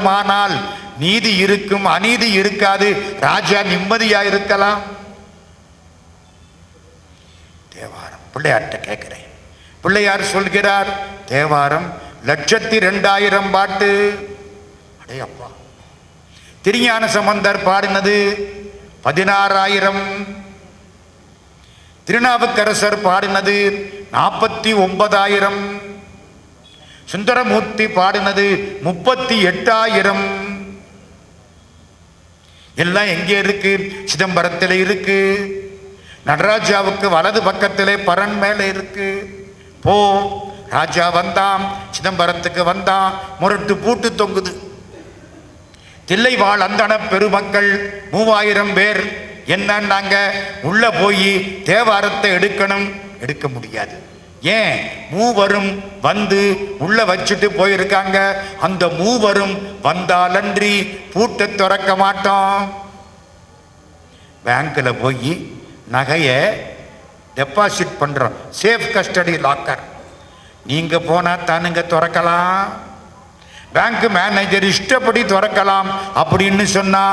ஆனால் நீதி இருக்கும் அநீதி இருக்காது. ராஜா நிம்மதியா இருக்கலாம். தேவாரம் பிள்ளையார்கிட்ட கேட்கிறேன். பிள்ளையார் சொல்கிறார் தேவாரம் லட்சத்தி ரெண்டாயிரம் பாட்டு. அடே அப்பா. திருஞான சம்பந்தர் பாடினது பதினாறாயிரம். திருநாவுக்கரசர் பாடினது நாற்பத்தி ஒன்பதாயிரம். சுந்தரமூர்த்தி பாடினது முப்பத்தி எட்டாயிரம். எல்லாம் எங்கே இருக்கு? சிதம்பரத்தில் இருக்கு. நடராஜாவுக்கு வலது பக்கத்திலே பரன் மேலே இருக்கு. போ ராஜா வந்தான் சிதம்பரத்துக்கு வந்தான் முரட்டு பூட்டு தொங்குது. தில்லைவாழ் அந்தன பெருமக்கள் மூவாயிரம் பேர். என்னன்னாங்க? உள்ள போய் தேவாரத்தை எடுக்கணும். எடுக்க முடியாது. ஏன் மூவரும் வந்து உள்ள வச்சுட்டு போயிருக்காங்க? அந்த மூவரும் வந்தாலன்றி பூட்டை திறக்க மாட்டோம் பேங்க்ல போய் நகையை டெபாசிட் பண்றோம் சேஃப் கஸ்டடி லாக்கர் நீங்க போனா தானுங்க திறக்கலாம். பேங்க் மேனேஜர் இஷ்டப்படி திறக்கலாம் அப்படின்னு சொன்னா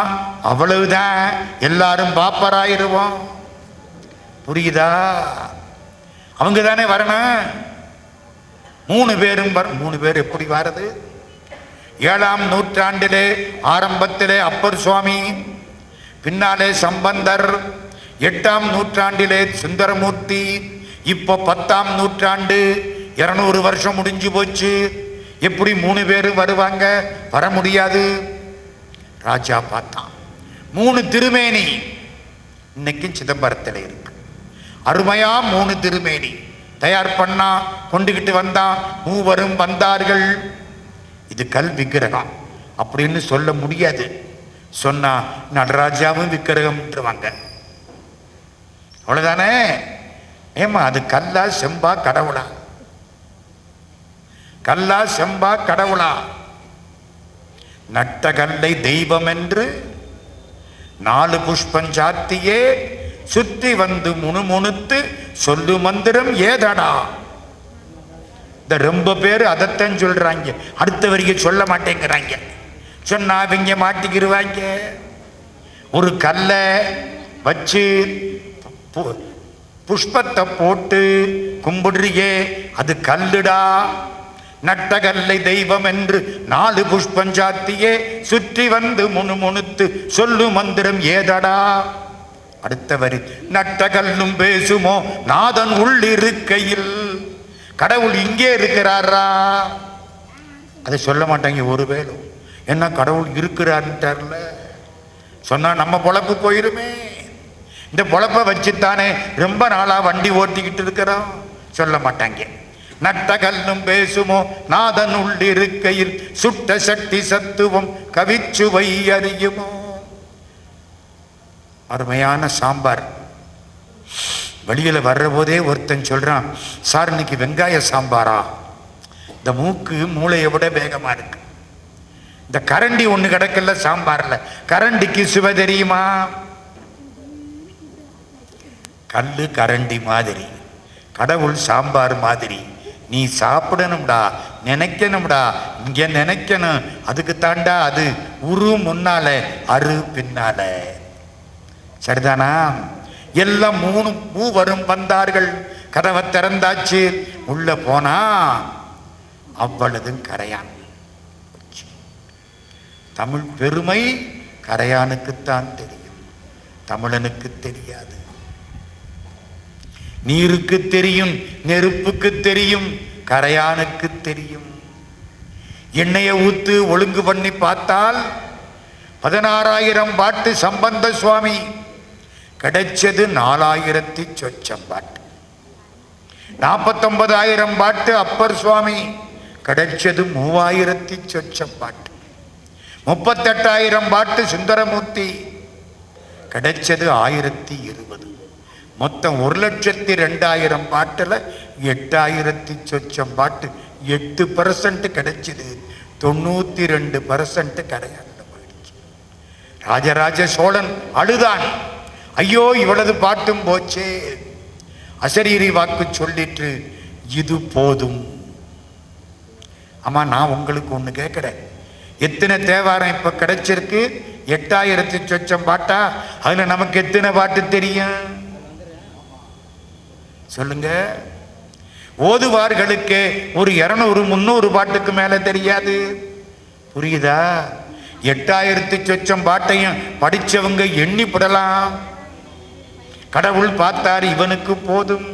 அவ்வளவுதான். எல்லாரும் பாப்பராயிருவோம் புரியுதா? அவங்க தானே வரணும்? மூணு பேரும் வர மூணு பேர் எப்படி வரது? ஏழாம் நூற்றாண்டிலே ஆரம்பத்திலே அப்பர் சுவாமி பின்னாலே சம்பந்தர் எட்டாம் நூற்றாண்டிலே சுந்தரமூர்த்தி இப்போ பத்தாம் நூற்றாண்டு இருநூறு வருஷம் முடிஞ்சு போச்சு. எப்படி மூணு பேரும் வருவாங்க? வர முடியாது. ராஜா பார்த்தான். மூணு திருமேனி. இன்னைக்கும் சிதம்பரத்தில் இருக்கு. அருமையா மூணு திருமேனி. தயார் பண்ணா கொண்டுகிட்டு வந்தா மூவரும் வந்தார்கள். இது கல் விக்கிரகம். அப்படின்னு சொல்ல முடியாது. சொன்னா நடராஜாவும் விக்கிரகம்ன்றவாங்க அவ்வளவுதானே? ஏமா அது கல்லா செம்பா கடவுளா? கல்லா செம்பா கடவுளா? நட்ட கல்லை தெய்வம் என்று நாலு புஷ்பஞ்சாத்தியே சுற்றி வந்து முணுமுணுத்து சொல்லு மந்திரம் ஏதடா? இந்த ரொம்ப பேர் அதைத்தான் சொல்றாங்க. அடுத்த வரைக்கும் சொல்ல மாட்டேங்கிறாங்க. சொன்னா அவங்க மாட்டிக்கிடுவாங்க ஒரு கல்லை வச்சு பு- புஷ்பத்தை போட்டு கும்பிடுறியே அது கல்லுடா? நட்ட கல்லை தெய்வம் என்று நாலு புஷ்பம் சாத்தியே சுற்றி வந்து முணுமுணுத்து சொல்லு மந்திரம் ஏதடா? அடுத்த வரி நட்டகல்லும் பேசுமோ? நாதன் உள்ளிருக்கையில். கடவுள் இங்கே இருக்கிறாரா? அதை சொல்ல மாட்டாங்க ஒரு வேலும். என்ன கடவுள் இருக்கிறாருன்ட்டார்ல சொன்னா நம்ம பொழப்பு போயிருமே. இந்த பொழப்பை வச்சுத்தானே ரொம்ப நாளா வண்டி ஓட்டிக்கிட்டு இருக்கிறோம். சொல்ல மாட்டாங்க. நட்டகல்லும் பேசுமோ? நாதன் உள்ளிருக்கையில். சுட்ட சக்தி சத்துவம் கவிச்சுவை அறியுமோ? அருமையான சாம்பார். வழியில் வர்றபோதே ஒருத்தன் சொல்கிறான் சார் இன்னைக்கு வெங்காய சாம்பாரா? இந்த மூக்கு மூளையை விட வேகமாக இருக்கு. இந்த கரண்டி ஒன்று கிடக்கல சாம்பாரில். கரண்டிக்கு சுவை தெரியுமா? கல் கரண்டி மாதிரி. கடவுள் சாம்பார் மாதிரி. நீ சாப்பிடணும்டா நினைக்கணும்டா இங்கே நினைக்கணும். அதுக்கு தாண்டா அது உரு முன்னால அரு பின்னால. சரிதானா? எல்லாம் மூணு மூவரும் வந்தார்கள். கதவை திறந்தாச்சு. உள்ள போனா அவ்வளதும் கரையான். தமிழ் பெருமை கரையானுக்குத்தான் தெரியும். தமிழனுக்கு தெரியாது. நீருக்கு தெரியும் நெருப்புக்கு தெரியும் கரையானுக்கு தெரியும். எண்ணெயை ஊத்து ஒழுங்கு பண்ணி பார்த்தால் பதினாறாயிரம் பாட்டு சம்பந்த சுவாமி கிடைச்சது நாலாயிரத்தி சொச்சம் பாட்டு. நாற்பத்தொன்பதாயிரம் பாட்டு அப்பர் சுவாமி. கிடைச்சது மூவாயிரத்தி சொச்சம் பாட்டு. முப்பத்தெட்டாயிரம் பாட்டு சுந்தரமூர்த்தி. கிடைச்சது ஆயிரத்தி இருபது. மொத்தம் ஒரு லட்சத்தி ரெண்டாயிரம் பாட்டில் எட்டாயிரத்தி சொச்சம் பாட்டு. எட்டு பர்சன்ட் கிடைச்சது. தொண்ணூத்தி ரெண்டு பர்சன்ட் கிடையாது போயிடுச்சு. ராஜராஜ சோழன் அழுதான். ஐயோ இவளது பாட்டும் போச்சே. அசரீரி வாக்கு சொல்லிட்டு இது போதும். ஆமா நான் உங்களுக்கு ஒன்று கேட்குறேன் எத்தனை தேவாரம் இப்ப கிடைச்சிருக்கு? எட்டாயிரத்தி சொச்சம் பாட்டா? அதுல நமக்கு எத்தனை பாட்டு தெரியும்? சொல்லுங்க. ஓதுவார்களுக்கு ஒரு இருநூறு முந்நூறு பாட்டுக்கு மேல தெரியாது. புரியுதா? எட்டாயிரத்தி சொச்சம் பாட்டையும் படிச்சவங்க எண்ணிப்படலாம் கடவுள் பார்த்தார் இவனுக்கு போதும்.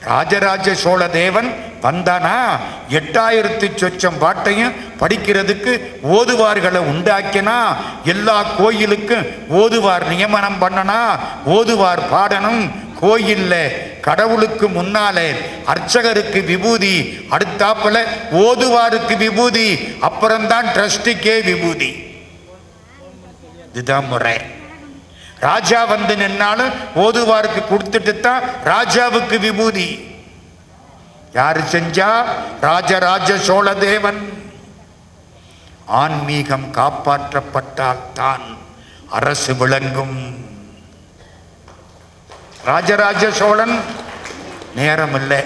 ராஜராஜ சோழ தேவன் வந்தானா? எட்டாயிரத்தி சொச்சம் பாட்டையும் படிக்கிறதுக்கு ஓதுவார்களை உண்டாக்கினா? எல்லா கோயிலுக்கும் ஓதுவார் நியமனம் பண்ணனா? ஓதுவார் பாடணும். கோயில்ல கடவுளுக்கு முன்னாலே அர்ச்சகருக்கு விபூதி அடுத்தாப்புல ஓதுவாருக்கு விபூதி அப்புறம்தான் ட்ரஸ்டிக்கே விபூதி. இதுதான் முறை. ராஜா வந்து நின்னாலும் ஓதுவாருக்கு கொடுத்துட்டு தான் ராஜாவுக்கு விபூதி. யாரு செஞ்சா? ராஜராஜ சோழதேவன். ஆன்மீகம் காப்பாற்றப்பட்டால் தான் அரசு விளங்கும். ராஜராஜ சோழன் நேரம் இல்லை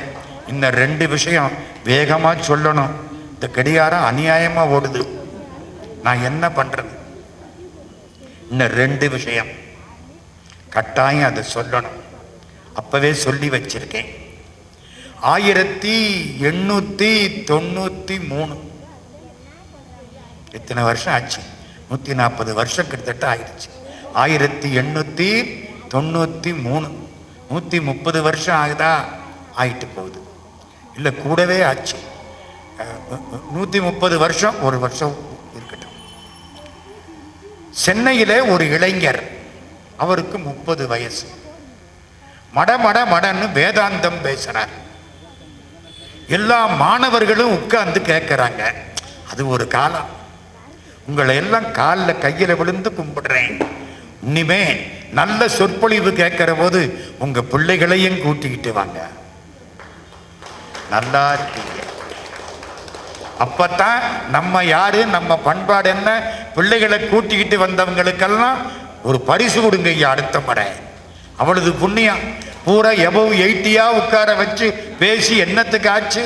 இந்த ரெண்டு விஷயம் வேகமா சொல்லணும். இந்த கடிகாரம் அநியாயமா ஓடுது. நான் என்ன பண்றது? இன்னும் ரெண்டு விஷயம். கட்டாயம் அதை சொல்லணும். அப்பவே சொல்லி வச்சிருக்கேன். ஆயிரத்தி எண்ணூத்தி தொண்ணூத்தி மூணு. எத்தனை வருஷம் ஆச்சு? நூத்தி நாற்பது வருஷம் கிட்டத்தட்ட ஆயிடுச்சு. ஆயிரத்தி எண்ணூத்தி தொண்ணூத்தி மூணு. நூத்தி முப்பது வருஷம் ஆகுதா? ஆயிட்டு போகுது. இல்லை கூடவே ஆச்சு. நூற்றி நூத்தி முப்பது வருஷம் ஒரு வருஷம் இருக்கட்டும். சென்னையில் ஒரு இளைஞர் அவருக்கு முப்பது வயசு. மட மட மடன்னு வேதாந்தம் பேசுறார். எல்லா மாணவர்களும் உட்கார்ந்து கேட்குறாங்க அது ஒரு காலம். உங்களை எல்லாம் காலில் கையில் விழுந்து கும்பிடுறேன். இனிமே நல்ல சொற்பொழிவு கேட்கிற போது உங்க பிள்ளைகளையும் கூட்டிக்கிட்டு வாங்க. நல்லா இருக்கீங்க. அப்பத்தான் நம்ம யாரு நம்ம பண்பாடு என்ன? பிள்ளைகளை கூட்டிக்கிட்டு வந்தவங்களுக்கெல்லாம் ஒரு பரிசு கொடுங்க ஐயா அடுத்த முறை அவளது புண்ணியம் பூரா எபவு எயிட்டியா உட்கார வச்சு பேசி என்னத்துக்கு ஆச்சு?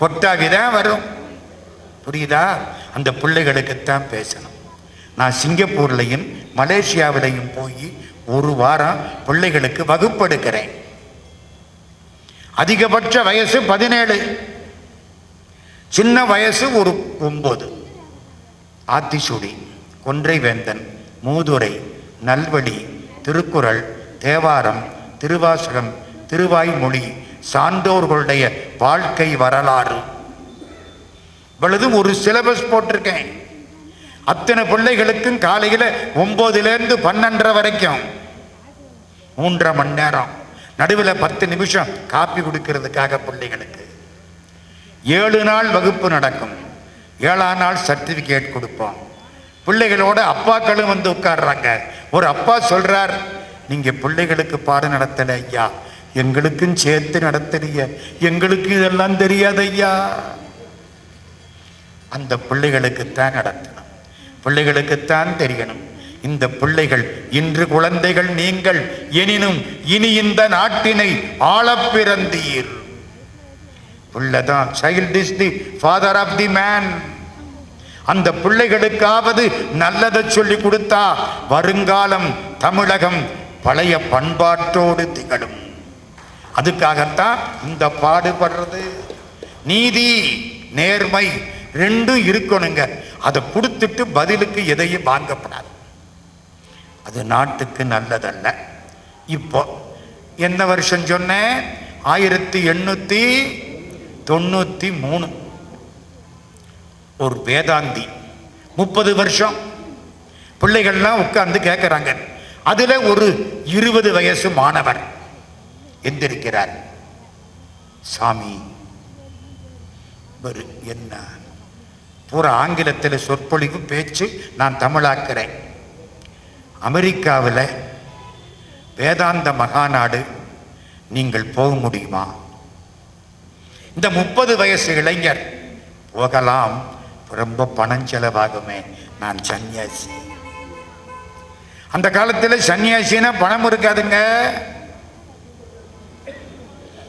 கொட்டாவி தான் வரும். புரியுதா? அந்த பிள்ளைகளுக்குத்தான் பேசணும். நான் சிங்கப்பூர்லையும் மலேசியாவிலையும் போய் ஒரு வாரம் பிள்ளைகளுக்கு வகுப்பெடுக்கிறேன். அதிகபட்ச வயசு பதினேழு. சின்ன வயசு ஒரு ஒன்பது ஆத்திசூடி கொன்றைவேந்தன் மூதுரை நல்வழி திருக்குறள் தேவாரம் திருவாசகம் திருவாய்மொழி சான்றோர்களுடைய வாழ்க்கை வரலாறு. இவ்வளவு ஒரு சிலபஸ் போட்டிருக்கேன். அத்தனை பிள்ளைகளுக்கும் காலையில் ஒம்போதுலேருந்து பன்னெண்டரை வரைக்கும். மூன்றரை மணி நேரம். நடுவில் பத்து நிமிஷம் காப்பி கொடுக்கறதுக்காக பிள்ளைகளுக்கு. ஏழு நாள் வகுப்பு நடக்கும். ஏழாம் நாள் சர்டிஃபிகேட் கொடுப்போம். பிள்ளைகளோட அப்பாக்களும் வந்து உட்கார்றாங்க. ஒரு அப்பா சொல்றார் நீங்க பிள்ளைகளுக்கு பாடம் நடத்தல ஐயா. எங்களுக்கும் சேர்த்து நடத்துறீங்க. எங்களுக்கு இதெல்லாம் தெரியாது ஐயா. அந்த பிள்ளைகளுக்குத்தான் நடத்தணும். பிள்ளைகளுக்குத்தான் தெரியணும். இந்த பிள்ளைகள் இன்று குழந்தைகள் நீங்கள் எனினும் இனி இந்த நாட்டினை ஆளப்பிறந்தீர் பிள்ளைதான் child is the father of the man அந்த பிள்ளைகளுக்காவது நல்லதை சொல்லி கொடுத்தா வருங்காலம் தமிழகம் பழைய பண்பாட்டோடு திகழும். அதுக்காகத்தான் இந்த பாடுபடுறது. நீதி நேர்மை ரெண்டும் இருக்கணுங்க. அதை கொடுத்துட்டு பதிலுக்கு எதையும் வாங்கப்படாது. அது நாட்டுக்கு நல்லதல்ல. இப்போ என்ன வருஷம் சொன்னேன்? ஆயிரத்தி எண்ணூற்றி தொண்ணூற்றி மூணு. ஒரு வேதாந்தி. முப்பது வருஷம். பிள்ளைகள்லாம் உட்கார்ந்து கேட்குறாங்க அதில் ஒரு இருபது வயசு மாணவர் எந்திருக்கிறார். சாமி இவரு என்ன? பூரா ஆங்கிலத்தில் சொற்பொழிவு பேச்சு நான் தமிழாக்கிறேன். அமெரிக்காவில் வேதாந்த மகாநாடு நீங்கள் போக முடியுமா? இந்த முப்பது வயசு இளைஞர் போகலாம் ரொம்ப பணம் செலவாகுமே நான் சன்னியாசி. அந்த காலத்தில் சன்னியாசினா பணம் இருக்காதுங்க.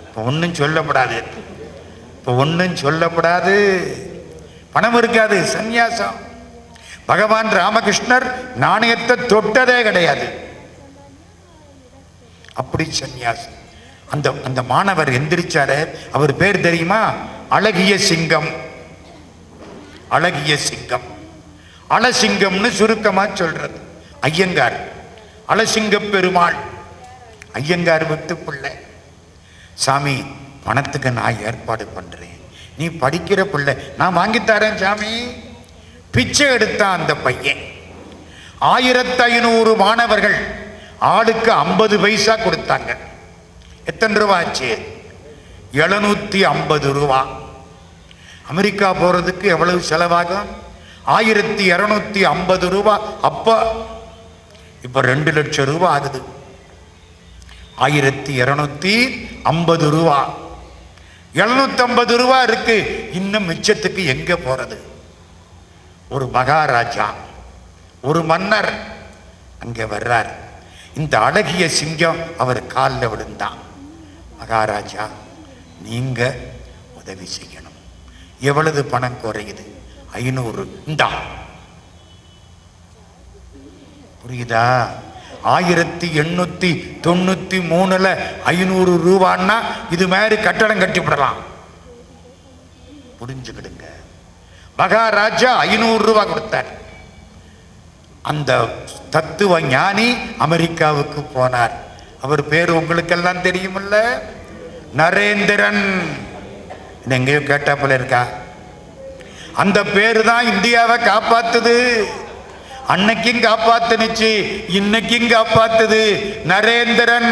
இப்போ ஒன்றும் சொல்லப்படாது இப்போ ஒன்றும் சொல்லப்படாது பணம் இருக்காது சந்நியாசம் பகவான் ராமகிருஷ்ணர் நாணயத்தை தொட்டதே கிடையாது. அப்படி சந்நியாசம் அந்த அந்த மாணவர் எந்திரிச்சாரு. அவர் பேர் தெரியுமா? அழகிய சிங்கம். அழகிய சிங்கம். அலசிங்கம்னு சுருக்கமா சொல்றது. ஐயங்கார். அலசிங்க பெருமாள். ஐயங்கார் விட்டு பிள்ளை சாமி பணத்துக்கு நான் ஏற்பாடு பண்றேன். நீ படிக்கிற பிள்ளை நான் வாங்கித்தாரேன் சாமி. பிச்சை எடுத்தான் அந்த பையன். ஆயிரத்தி ஐநூறு மாணவர்கள் ஆளுக்கு ஐம்பது பைசா கொடுத்தாங்க. எத்தனை ரூபா ஆச்சு? எழுநூத்தி ஐம்பது ரூபா. அமெரிக்கா போகிறதுக்கு எவ்வளவு செலவாகும்? ஆயிரத்தி இரநூத்தி ஐம்பது ரூபா. அப்போ இப்போ ரெண்டு லட்சம் ரூபா ஆகுது. ஆயிரத்தி இரநூத்தி ஐம்பது ரூபா. எழுநூத்தம்பது ரூபா இருக்கு. இன்னும் மிச்சத்துக்கு எங்கே போகிறது ஒரு மகாராஜா ஒரு மன்னர் அங்கே வர்றார். இந்த அழகிய சிங்கம் அவர் காலில் விழுந்தான். மகாராஜா நீங்கள் உதவி செய்ய எவ்வளவு பணம் குறையுது? ஐநூறு. இந்தா. புரியுதா? ஆயிரத்தி எண்ணூத்தி தொண்ணூத்தி மூணுல ஐநூறு ரூபான்னா இது மாதிரி கட்டடம் கட்டிவிடலாம் புரிஞ்சுக்கிடுங்க. மகாராஜா ஐநூறு ரூபா கொடுத்தார். அந்த தத்துவ ஞானி அமெரிக்காவுக்கு போனார். அவர் பேர் உங்களுக்கெல்லாம் தெரியுமில்ல? நரேந்திரன். இது எங்கேயோ கேட்டாப்புல இருக்கா? அந்த பேரு தான் இந்தியாவை காப்பாத்துது. அன்னைக்கும் காப்பாத்துனுச்சு இன்னைக்கும் காப்பாத்துது. நரேந்திரன்.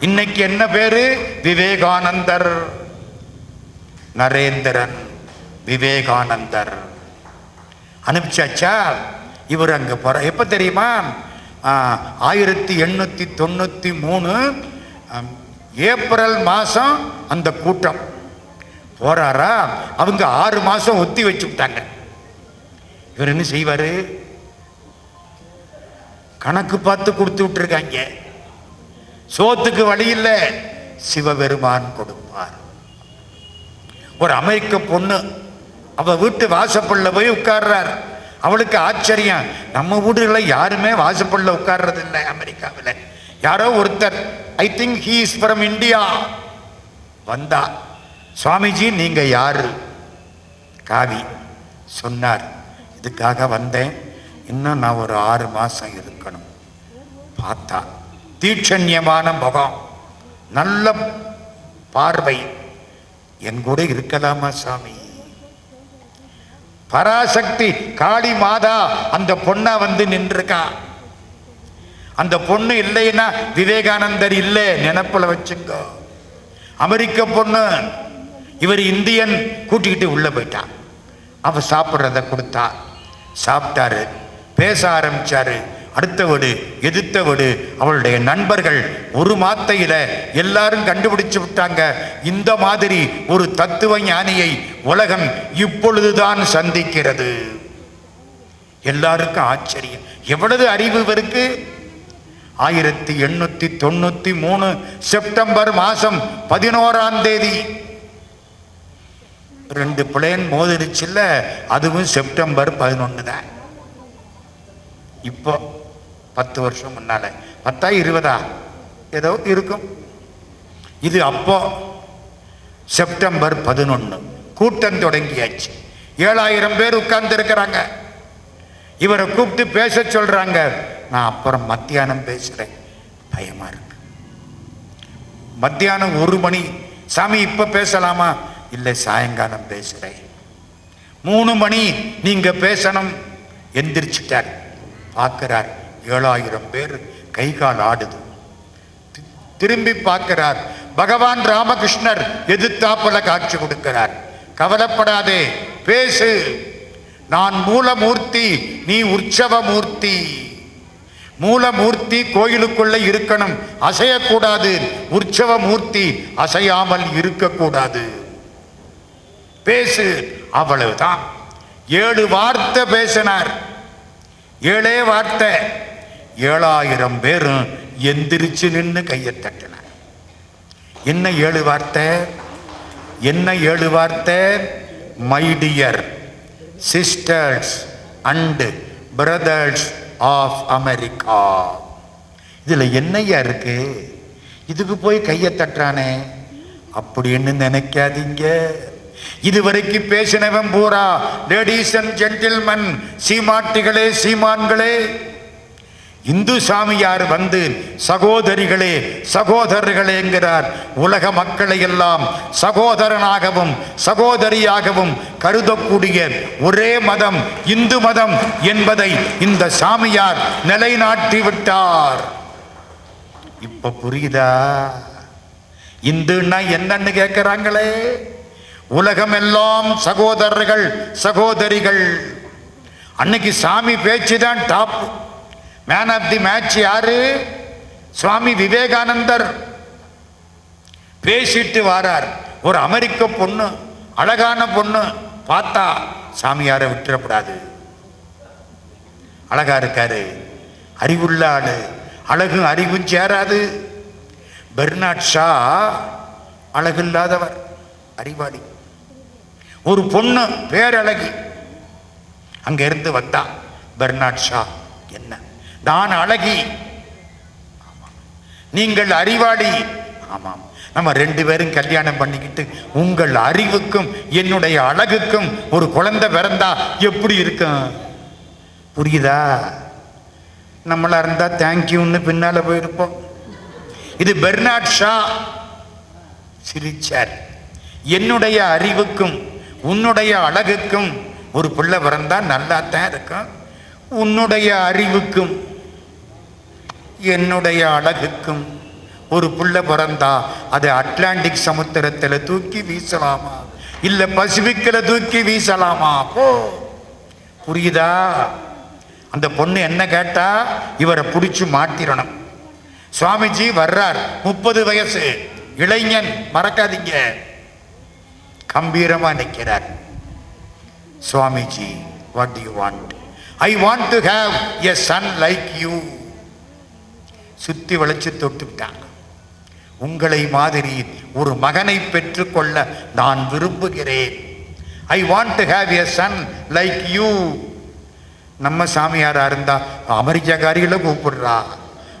இன்னைக்கு என்ன பேரு? விவேகானந்தர். நரேந்திரன் விவேகானந்தர். அனுப்பிச்சாச்சா? இவர் அங்க போற எப்ப தெரியுமா? ஆயிரத்தி எண்ணூத்தி தொண்ணூத்தி மூணு ஏப்ரல் மாதம் அந்த கூட்டம். போறாரா? அவங்க ஆறு மாதம் ஒத்தி வச்சு விட்டாங்க இவர் என்ன செய்வார்? கணக்கு பார்த்து கொடுத்து விட்டுருக்காங்க. சோத்துக்கு வழி இல்லை. சிவபெருமான் கொடுப்பார். ஒரு அமெரிக்க பொண்ணு அவ வீட்டு வாசப்பள்ள போய் உட்கார்றார். அவளுக்கு ஆச்சரியம். நம்ம வீடுல யாருமே வாசப்பள்ள உட்கார்றது இல்லை அமெரிக்காவில். யாரோ ஒருத்தர் I think he is from India வந்தா சுவாமிஜி நீங்க யாரு? காவி சொன்னார் இதுக்காக வந்தேன். இன்னும் நான் ஒரு ஆறு மாசம் இருக்கணும். பார்த்தா தீட்சண்யமான முகம் நல்ல பார்வை. என் கூட இருக்கலாமா சாமி பராசக்தி காளி மாதா அந்த பொண்ணா வந்து நின்றுருக்கா. அந்த பொண்ணு இல்லைன்னா விவேகானந்தர் இல்லை நினப்பில் வச்சுங்க அமெரிக்க பொண்ணு இவர் இந்தியன் கூட்டிக்கிட்டு உள்ளே போயிட்டான். அவ சாப்பிட்றத கொடுத்தா சாப்பிட்டாரு பேச ஆரம்பிச்சாரு. அடுத்த வீடு எதிர்த்த வீடு அவளுடைய நண்பர்கள் ஒரு மாத்தையில் எல்லாரும் கண்டுபிடிச்சு விட்டாங்க. இந்த மாதிரி ஒரு தத்துவ ஞானியை உலகம் இப்பொழுதுதான் சந்திக்கிறது. எல்லாருக்கும் ஆச்சரியம். எவ்வளவு அறிவு இவருக்கு? ஆயிரத்தி எண்ணூத்தி தொண்ணூத்தி மூணு செப்டம்பர் மாசம் பதினோராம் தேதி. ரெண்டு பிளேன் மோதிருச்சுல்ல அதுவும் செப்டம்பர் பதினொன்று தான். இப்போ பத்து வருஷம் முன்னால. பத்தா இருபதா? ஏதோ இருக்கும். இது அப்போ செப்டம்பர் பதினொன்று கூட்டம் தொடங்கியாச்சு. ஏழாயிரம் பேர் உட்கார்ந்து இருக்கிறாங்க இவரை கூப்பிட்டு பேச சொல்றாங்க. நான் அப்புறம் மத்தியானம் பேசுகிறேன் பயமாக இருக்கு. மத்தியானம் ஒரு மணி. சாமி இப்போ பேசலாமா? இல்லை சாயங்காலம் பேசுகிறேன் மூணு மணி. நீங்கள் பேசணும். எந்திரிச்சிட்டார். பார்க்கிறார். ஏழாயிரம் பேர் கை கால் ஆடுது. திரும்பி பார்க்கிறார். பகவான் ராமகிருஷ்ணர் எதிர்த்தாப்பல காட்சி கொடுக்கிறார். கவலைப்படாதே. பேசு. நான் மூலமூர்த்தி நீ உற்சவ மூர்த்தி மூலமூர்த்தி கோயிலுக்குள்ளே இருக்கணும். அசையக்கூடாது. உற்சவ மூர்த்தி அசையாமல் இருக்கக்கூடாது. பேசு. அவ்வளவுதான். ஏழு வார்த்தை பேசினார். ஏழே வார்த்தை. ஏழாயிரம் பேரும் எந்திரிச்சு நின்று கையை தட்டினார். என்ன ஏழு வார்த்தை? என்ன ஏழு வார்த்தை? My dear sisters and brothers of America இதில் என்னையா இருக்கு? இதுக்கு போய் கையை தட்டுறானே. அப்படின்னு நினைக்காதீங்க. இதுவரைக்கும் பேசினவன் பூரா லேடிஸ் அண்ட் ஜென்டில்மன் சீமாட்டிகளே சீமான்களே. இந்து சாமியார் வந்து சகோதரிகளே சகோதரர்களேங்கிறார். உலக மக்களை எல்லாம் சகோதரனாகவும் சகோதரியாகவும் கருதக்கூடிய ஒரே மதம் இந்து மதம் என்பதை இந்த சாமியார் நிலைநாட்டி விட்டார். இப்ப புரியுதா? இந்துன்னா என்னன்னு கேட்கிறாங்களே உலகமெல்லாம் சகோதரர்கள் சகோதரிகள். அன்னைக்கு சாமி பேச்சு தான் top. Man of the match யாரு? சுவாமி விவேகானந்தர். பேசிட்டு வாரார். ஒரு அமெரிக்க பொண்ணு அழகான பொண்ணு பார்த்தா சாமியாரை விட்டுறப்படாது அழகா இருக்காரு. அறிவுள்ள ஆளு. அழகும் அறிவும் சேராது. பெர்னாட் ஷா அழகில்லாதவர் அறிவாளி. ஒரு பொண்ணு பேரழகி. அங்கிருந்து வந்தா பெர்னாட் ஷா என்ன? நான் அழகி. நீங்கள் அறிவாளி. ஆமாம். நம்ம ரெண்டு பேரும் கல்யாணம் பண்ணிக்கிட்டு உங்கள் அறிவுக்கும் என்னுடைய அழகுக்கும் ஒரு குழந்தை பிறந்தா எப்படி இருக்கும்? புரியுதா? நம்மளா இருந்தா தேங்க்யூன்னு பின்னால போயிருப்போம். இது பெர்னாட் ஷா சிரிச்சார். என்னுடைய அறிவுக்கும் உன்னுடைய அழகுக்கும் ஒரு பிள்ளை பிறந்தா நல்லா தான் இருக்கும். உன்னுடைய அறிவுக்கும் என்னுடைய அழகுக்கும் ஒரு புள்ள பிறந்தா அது அட்லாண்டிக் சமுத்திரத்தில் தூக்கி வீசலாமா? இல்லை பசிபிக்கில் தூக்கி வீசலாமா? போ. புரியுதா? அந்த பொண்ணு என்ன கேட்டா இவரை பிடிச்சி மாட்டிரணும் சுவாமிஜி வர்றார் முப்பது வயசு. இளைஞன் மறக்காதீங்க. கம்பீரமா நிற்கிறார் Swamiji what you want I want to have a son like you சுத்தி வளைச்சு தொட்டுட்டான் உங்களை மாதிரி ஒரு மகனை பெற்றுக்கொள்ள நான் விரும்புகிறேன். I want to have a son like you நம்ம சாமியாரா இருந்தா அமெரிக்காக்காரிகளை கூப்பிடுறா.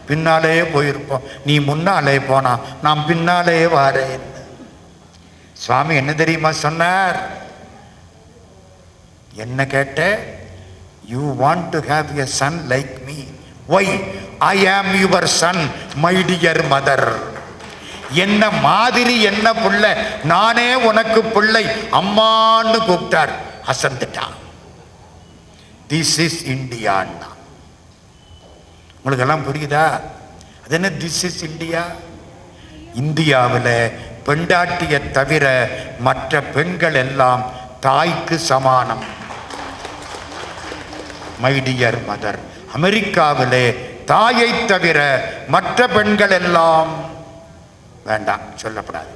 பின்னாலேயே போயிருப்போம். நீ முன்னாலே போனா நான் பின்னாலே வாரேன். சுவாமி என்ன தெரியுமா சொன்னார்? என்ன கேட்ட you want to have a son like me why I am your son my dear mother என்ன மாதிரி என்ன பிள்ளை? நானே உனக்கு பிள்ளை. அம்மான்னு கூப்பிட்டார். அசந்துட்டான் திஸ் இஸ் இந்தியான்னா உங்களுக்கு எல்லாம் புரியுதா? அது என்ன திஸ் இஸ் இந்தியா இந்தியாவில் பெண்டாட்டியை தவிர மற்ற பெண்கள் எல்லாம் தாய்க்கு சமானம். மைடியர் மதர் அமெரிக்காவிலே தாயை தவிர மற்ற பெண்கள் எல்லாம் வேண்டாம் சொல்லப்படாது.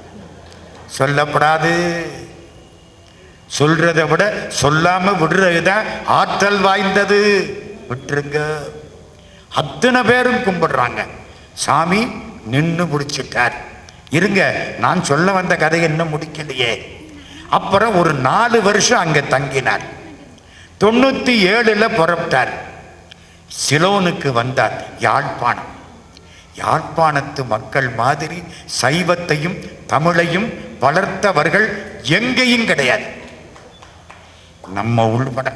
சொல்லப்படாது. சொல்றதை விட சொல்லாம விடுறதுதான் ஆற்றல் வாய்ந்தது. விட்டுருங்க. அத்தனை பேரும் கும்பிடுறாங்க. சாமி நின்று முடிச்சிட்டார் இருங்க நான் சொல்ல வந்த கதை இன்னும் முடிக்கலையே. அப்புறம் ஒரு நாலு வருஷம் அங்க தங்கினார். தொண்ணூத்தி ஏழுல புறப்பட்டார் சிலோனுக்கு வந்தார் யாழ்ப்பாணம். யாழ்ப்பாணத்து மக்கள் மாதிரி சைவத்தையும் தமிழையும் வளர்த்தவர்கள் எங்கேயும் கிடையாது. நம்ம உள்பட.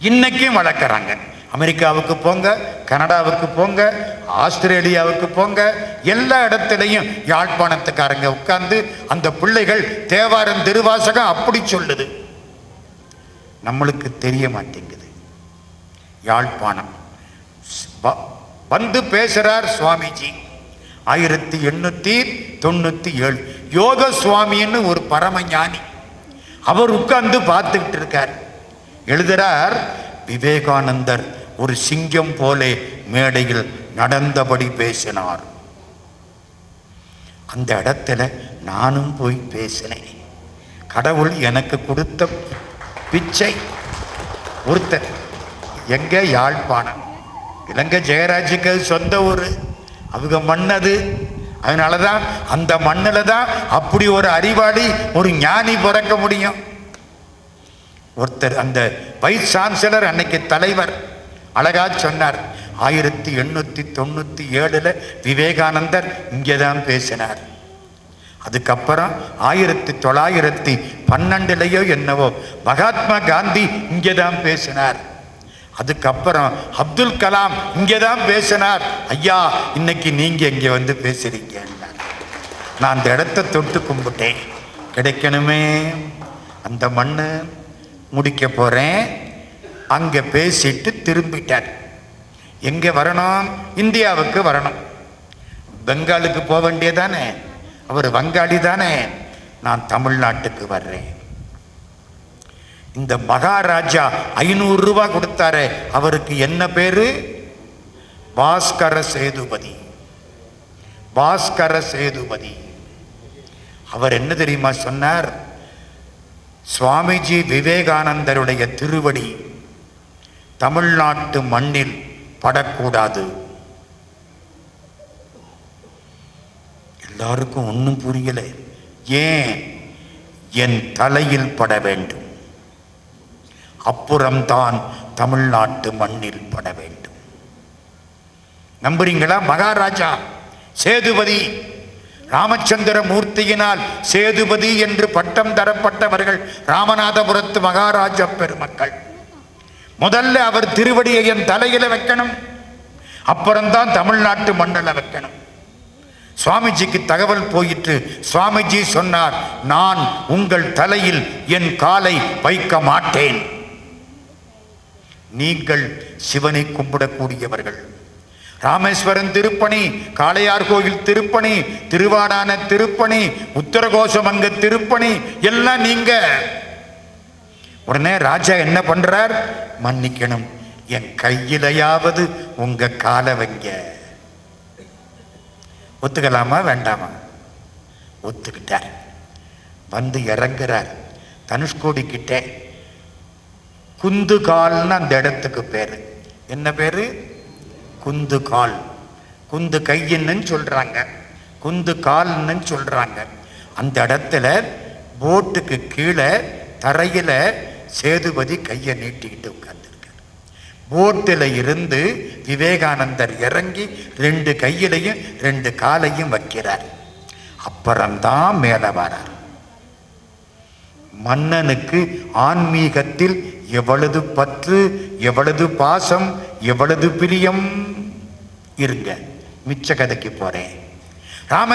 இன்னைக்கும் வளர்க்குறாங்க. அமெரிக்காவுக்கு போங்க கனடாவுக்கு போங்க ஆஸ்திரேலியாவுக்கு போங்க எல்லா இடத்துலையும் யாழ்ப்பாணத்துக்காரங்க உட்கார்ந்து அந்த பிள்ளைகள் தேவாரம் திருவாசகம் அப்படி சொல்லுது. நம்மளுக்கு தெரிய மாட்டேங்குது. யாழ்ப்பாணம். வந்து பேசுறார் சுவாமிஜி. ஆயிரத்தி எண்ணூத்தி தொண்ணூத்தி ஏழு. யோக சுவாமின்னு ஒரு பரமஞானி அவர் உட்கார்ந்து பார்த்துக்கிட்டு இருக்கார். எழுதுறார் விவேகானந்தர் ஒரு சிங்கம் போலே மேடையில் நடந்தபடி பேசினார். அந்த இடத்துல நானும் போய் பேசினேன். கடவுள் எனக்கு கொடுத்த பிச்சை. ஒருத்தர் எங்கே யாழ்ப்பாணம்? இலங்கை ஜெயராஜுக்கு அது சொந்த ஊர். அவங்க மண்ணது அதனால தான் அந்த மண்ணில் தான் அப்படி ஒரு அறிவாளி ஒரு ஞானி பிறக்க முடியும். ஒருத்தர் அந்த வைஸ் சான்சலர் அன்னைக்கு தலைவர் அழகா சொன்னார். ஆயிரத்தி எண்ணூற்றி தொண்ணூற்றி ஏழில் விவேகானந்தர் இங்கே தான் பேசினார். அதுக்கப்புறம் ஆயிரத்தி தொள்ளாயிரத்தி பன்னெண்டுலையோ என்னவோ மகாத்மா காந்தி இங்கே தான் பேசினார். அதுக்கப்புறம் அப்துல் கலாம் இங்கே தான் பேசினார். ஐயா இன்னைக்கு நீங்கள் இங்கே வந்து பேசுறீங்க நான் அந்த இடத்த தொட்டு கும்பிட்டேன். கிடைக்கணுமே. அந்த மண்ணு முடிக்க போகிறேன் அங்கே பேசிட்டு திரும்பிட்டார். எங்கே வரணும்? இந்தியாவுக்கு வரணும். பெங்காலுக்கு போக வேண்டியதானே? அவர் வங்காளி தானே? நான் தமிழ்நாட்டுக்கு வர்றேன். இந்த மகாராஜா ஐநூறு ரூபாய் கொடுத்தாரே அவருக்கு என்ன பேரு? பாஸ்கர சேதுபதி. பாஸ்கர சேதுபதி. அவர் என்ன தெரியுமா சொன்னார்? சுவாமிஜி விவேகானந்தருடைய திருவடி தமிழ்நாட்டு மண்ணில் படக்கூடாது. எல்லாருக்கும் ஒன்றும் புரியல. ஏன்? என் தலையில் பட வேண்டும். அப்புறம்தான் தமிழ்நாட்டு மண்ணில் பட வேண்டும். நம்புறீங்களா? மகாராஜா சேதுபதி ராமச்சந்திர மூர்த்தியினால் சேதுபதி என்று பட்டம் தரப்பட்டவர்கள் ராமநாதபுரத்து மகாராஜா பெருமக்கள். முதல்ல அவர் திருவடியை என் தலையில வைக்கணும். அப்புறம்தான் தமிழ்நாட்டு மண்ணில் வைக்கணும். சுவாமிஜிக்கு தகவல் போயிற்று. சுவாமிஜி சொன்னார் நான் உங்கள் தலையில் என் காலை வைக்க மாட்டேன். நீங்கள் சிவனை கும்பிடக்கூடியவர்கள். ராமேஸ்வரன் திருப்பணி காளையார் கோயில் திருப்பணி திருவாடான திருப்பணி உத்தரகோஷமங்க திருப்பணி எல்லாம் நீங்க. உடனே ராஜா என்ன பண்றார்? மன்னிக்கணும் என் கையிலையாவது உங்க காலை வைங்க. ஒத்துக்கலாமா வேண்டாமா? ஒத்துக்கிட்டார். வந்து இறங்குறார். தனுஷ்கோடி கிட்டே குந்துகால்னு அந்த இடத்துக்கு பேரு. என்ன பேரு? குந்து கால் குந்து கையின்னு சொல்றாங்க. குந்து கால்னு சொல்றாங்க. அந்த இடத்துல போட்டுக்கு கீழே தரையில சேதுபதி கையை நீட்டிக்கிட்டு உட்கார்ந்துருக்கார். போட்டில் இருந்து விவேகானந்தர் இறங்கி ரெண்டு கையிலையும் ரெண்டு காலையும் வைக்கிறார். அப்புறம்தான் மேலே வரார். மன்னனுக்கு ஆன்மீகத்தில் எவ்வளவு பற்று எவ்வளவு பாசம் எவ்வளவு பிரியம்? இருங்க மிச்ச கதைக்கு போறேன். ராம